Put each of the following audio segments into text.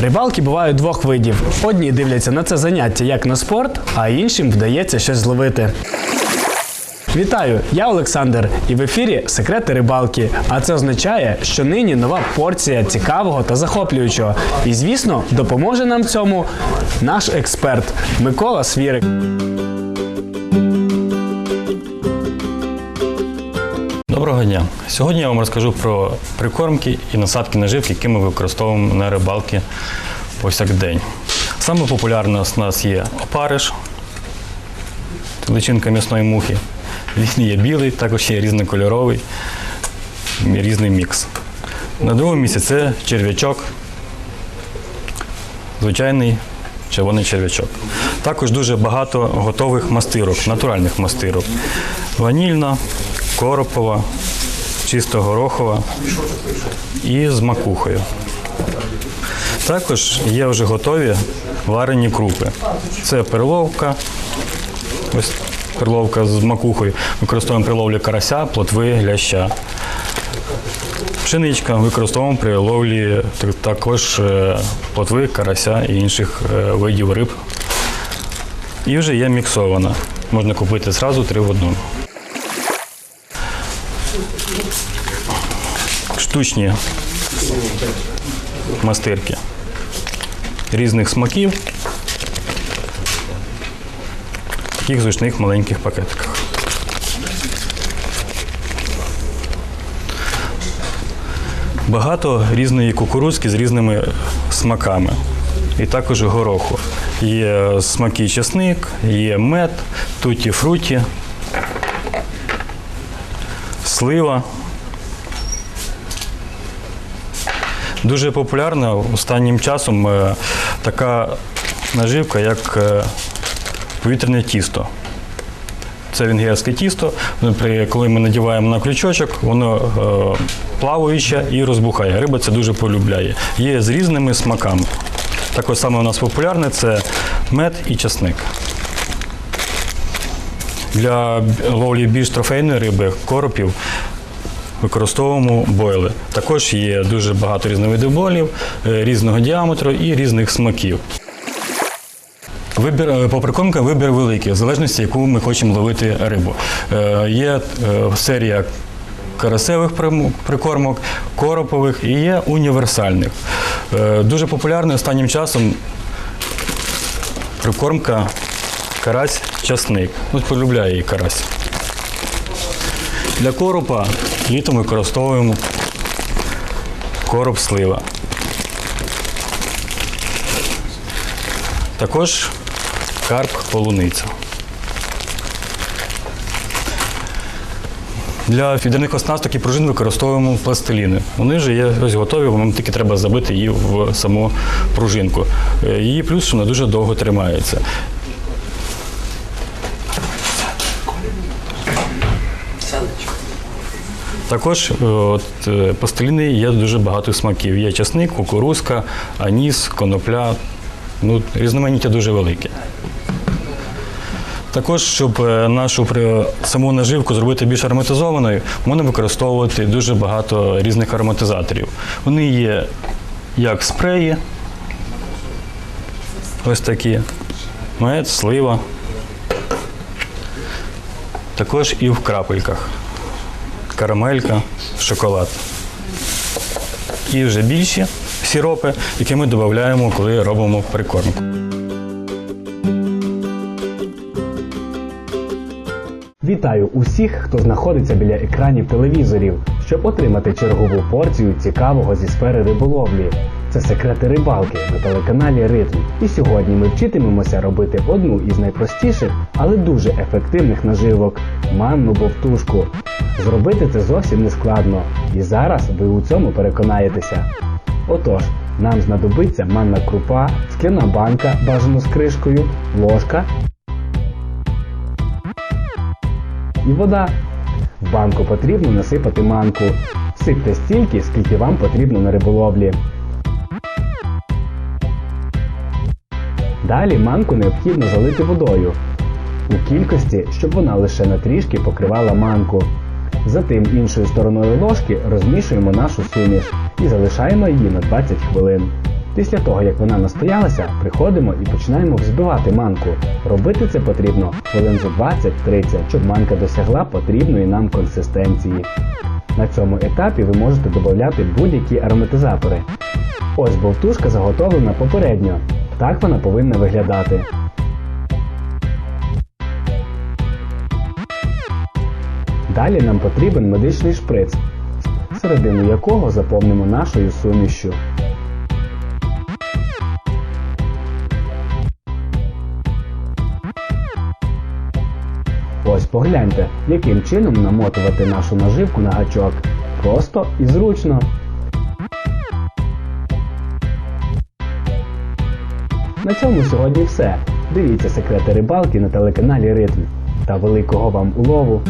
Рибалки бувають двох видів: одні дивляться на це заняття як на спорт, а іншим вдається щось зловити. Вітаю, я Олександр, і в ефірі секрети рибалки. А це означає, що нині нова порція цікавого та захоплюючого. І звісно, допоможе нам в цьому наш експерт Микола Свірик. Дня! Сьогодні я вам розкажу про прикормки і насадки наживки, які ми використовуємо на рибалки повсякдень. Саме популярне у нас є опариш, личинка м'ясної мухи. Він є білий, також є різнокольоровий, різний мікс. На другому місці це черв'ячок, звичайний червоний черв'ячок. Також дуже багато готових мастирок, натуральних мастирок. Ванільна, коропова, чисто горохова і з макухою. Також є вже готові варені крупи. Це перловка, ось перловка з макухою. Використовуємо при ловлі карася, плотви, ляща. Пшеничка використовуємо при ловлі також е, плотви, карася і інших е, видів риб. І вже є міксована. Можна купити зразу три в одному. Штучні мастирки різних смаків. В таких зручних маленьких пакетиках. Багато різної кукурудзки з різними смаками. І також гороху. Є смаки чесник, є мед, туті фруті, слива. Дуже популярна останнім часом е, така наживка, як е, повітряне тісто. Це венгерське тісто. Коли ми надіваємо на крючочок, воно е, плаваюче і розбухає. Риба це дуже полюбляє. Є з різними смаками. Також саме у нас популярне це мед і часник. Для ловлі більш трофейної риби, коропів, використовуємо бойли. Також є дуже багато різновидів бойлів, е, різного діаметру і різних смаків. Вибір е, по прикормкам вибір великий, в залежності, яку ми хочемо ловити рибу. Е, Є серія карасевих прикормок, коропових і є універсальних. Дуже популярна останнім часом прикормка карась-часник. От полюбляє її карась. Для коропа літом використовуємо короб слива. Також карп полуниця. Для фідерних оснасток і пружин використовуємо пластиліни. Вони вже є ось готові, вам тільки треба забити її в саму пружинку. Е, Її плюс, що вона дуже довго тримається. Також е, от, е, є дуже багато смаків. Є часник, кукурузка, аніс, конопля. Ну, різноманіття дуже велике. Також, щоб е, нашу саму наживку зробити більш ароматизованою, можна використовувати дуже багато різних ароматизаторів. Вони є як спреї, ось такі, мед, слива. Також і в крапельках. Карамелька, шоколад. І вже більші сіропи, які ми додаємо, коли робимо прикормку. Вітаю усіх, хто знаходиться біля екранів телевізорів, щоб отримати чергову порцію цікавого зі сфери риболовлі. Це секрети рибалки на телеканалі Ритм. І сьогодні ми вчитимемося робити одну із найпростіших, але дуже ефективних наживок манну бовтушку. Зробити це зовсім не складно, і зараз ви у цьому переконаєтеся. Отож, нам знадобиться манна крупа, скляна банка бажано з кришкою, ложка і вода. В банку потрібно насипати манку. Сипте стільки, скільки вам потрібно на риболовлі. Далі манку необхідно залити водою у кількості, щоб вона лише на трішки покривала манку. Затим іншою стороною ложки розмішуємо нашу суміш і залишаємо її на 20 хвилин. Після того, як вона настоялася, приходимо і починаємо взбивати манку. Робити це потрібно хвилин за 20-30, щоб манка досягла потрібної нам консистенції. На цьому етапі ви можете додати будь-які ароматизатори. Ось болтушка заготовлена попередньо. Так вона повинна виглядати. Далі нам потрібен медичний шприц, середину якого заповнимо нашою сумішю. Ось погляньте, яким чином намотувати нашу наживку на гачок. Просто і зручно. На цьому сьогодні все. Дивіться секрети рибалки на телеканалі Ритм. Та великого вам улову!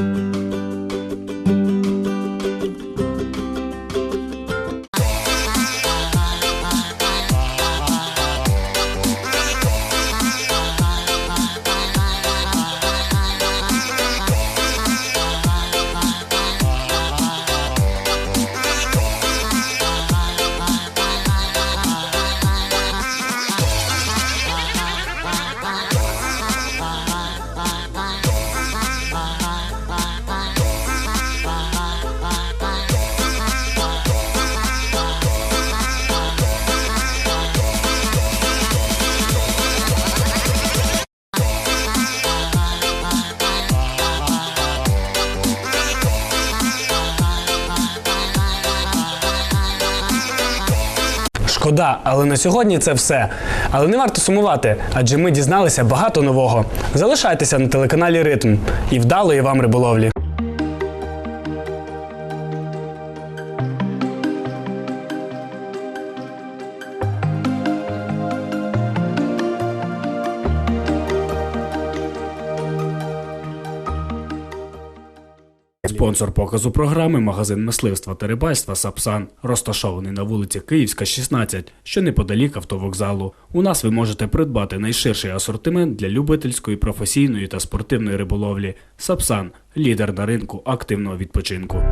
Шкода, але на сьогодні це все. Але не варто сумувати, адже ми дізналися багато нового. Залишайтеся на телеканалі Ритм і вдалої вам риболовлі. Спонсор показу програми магазин мисливства та рибальства Сапсан, розташований на вулиці Київська, 16, що неподалік автовокзалу. У нас ви можете придбати найширший асортимент для любительської, професійної та спортивної риболовлі. Сапсан лідер на ринку активного відпочинку.